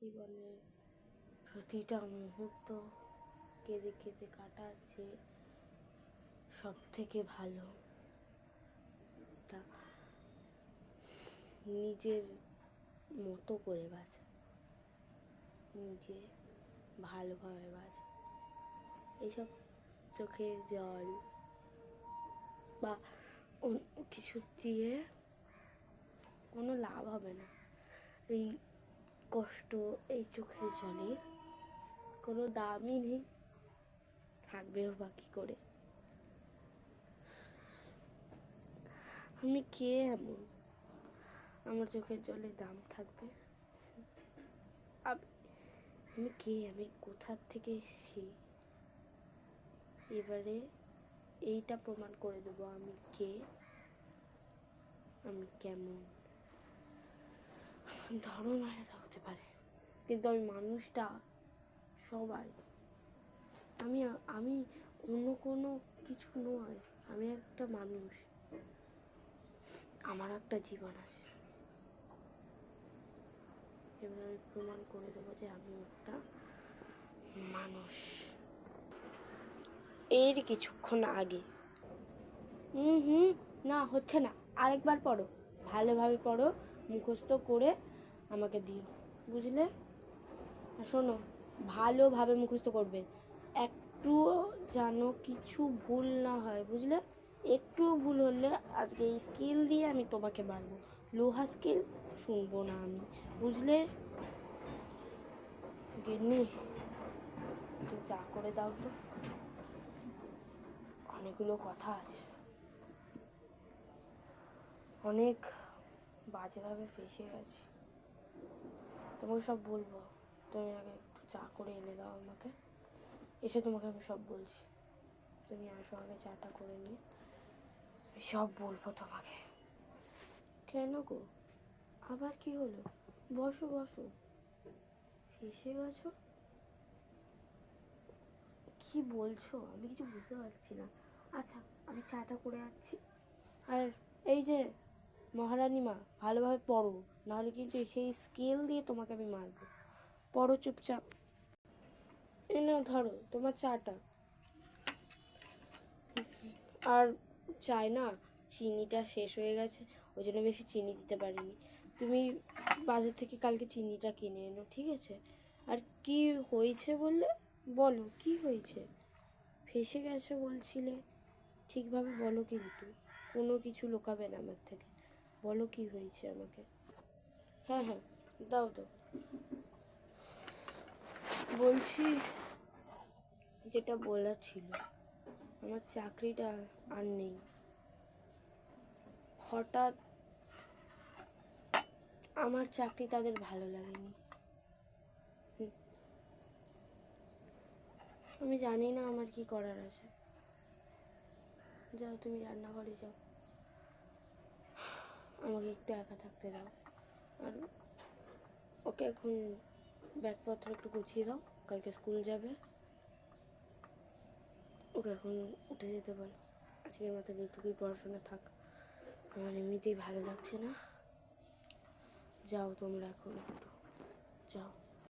জীবনের প্রতিটা মুহূর্ত কেঁদে কেঁদে কাটাচ্ছে সব থেকে ভালো নিজের মতো করে বাঁচা। নিজে ভালোভাবে বাঁচা। এইসব চোখের জল বা অন্য কিছু দিয়ে কোনো লাভ হবে না। এই কষ্ট এই চোখের জলে। কোনো দামই নেই। থাকবেও বা কী করে? আমি কে এমন? আমার চোখের জলে দাম থাকবে? আমি কে? আমি কোথার থেকে এসেছি? এবারে এইটা প্রমাণ করে দেবো আমি কে। আমি কেমন? ধরন আলাদা হতে পারে। কিন্তু আমি মানুষটা সবাই। আমি আমি অন্য কোনো কিছু নয়, আমি একটা মানুষ। আমার একটা জীবন আছে। এবার আমি প্রমাণ করে দেবো যে আমি একটা মানুষ। এর কিছুক্ষণ আগে। হুম হুম, না, হচ্ছে না। আরেকবার পড়ো। ভালোভাবে পড়ো, মুখস্থ করে আমাকে দিও। বুঝলে? আর শোনো, ভালোভাবে মুখস্থ করবে। একটুও যেন কিছু ভুল না হয়, বুঝলে? একটুও ভুল হলে আজকে এই স্কিল দিয়ে আমি তোমাকে মারবো লোহা স্কিল শুনব না আমি, বুঝলে? গিন্নি, একটু চা করে দাও তো। অনেকগুলো কথা আছে। অনেক বাজেভাবে ফেসে গেছি। তোমাকে সব বলব। তুমি আগে একটু চা করে এনে দাও আমাকে। এসে তোমাকে আমি সব বলছি। তুমি আসো আগে চাটা করে নিয়ে। আমি সব বলব তোমাকে। কেন গো? আবার কি হলো? বসো বসো। ফেসে গেছো? কি বলছো? আমি কিছু বুঝতে পারছি না। আচ্ছা আমি চাটা করে আসছি। আর এই যে মহারানী মা, ভালোভাবে পড়ো। নাহলে কিন্তু সেই স্কেল দিয়ে তোমাকে আমি মারবো। পড়ো চুপচাপ। এ ধরো, তোমার চাটা। আর চাই না, চিনিটা শেষ হয়ে গেছে, ওই জন্য বেশি চিনি দিতে পারিনি। তুমি বাজার থেকে কালকে চিনিটা কিনে এনো, ঠিক আছে? আর কি হয়েছে বললে? বলো, কি হয়েছে? ফেসে গেছে বলছিলে। ঠিকভাবে বলো কিন্তু, কোনো কিছু লোকাবে না আমার থেকে। বলো কি হয়েছে আমাকে? হ্যাঁ হ্যাঁ দাও তো। বলছি যেটা বলার ছিল, আমার চাকরিটা আর নেই। হঠাৎ আমার চাকরি তাদের ভালো লাগেনি। আমি জানি না আমার কি করার আছে। যাও, তুমি রান্নাঘরে যাও। আমাকে একটু একা থাকতে দাও। আর ওকে এখন ব্যাগপত্র একটু গুছিয়ে দাও, কালকে স্কুল যাবে। ওকে এখন উঠে যেতে বলো। আজকের মতো এইটুকুই পড়াশোনা থাক। আমার এমনিতেই ভালো লাগছে না। যাও তোমরা এখন একটু। যাও।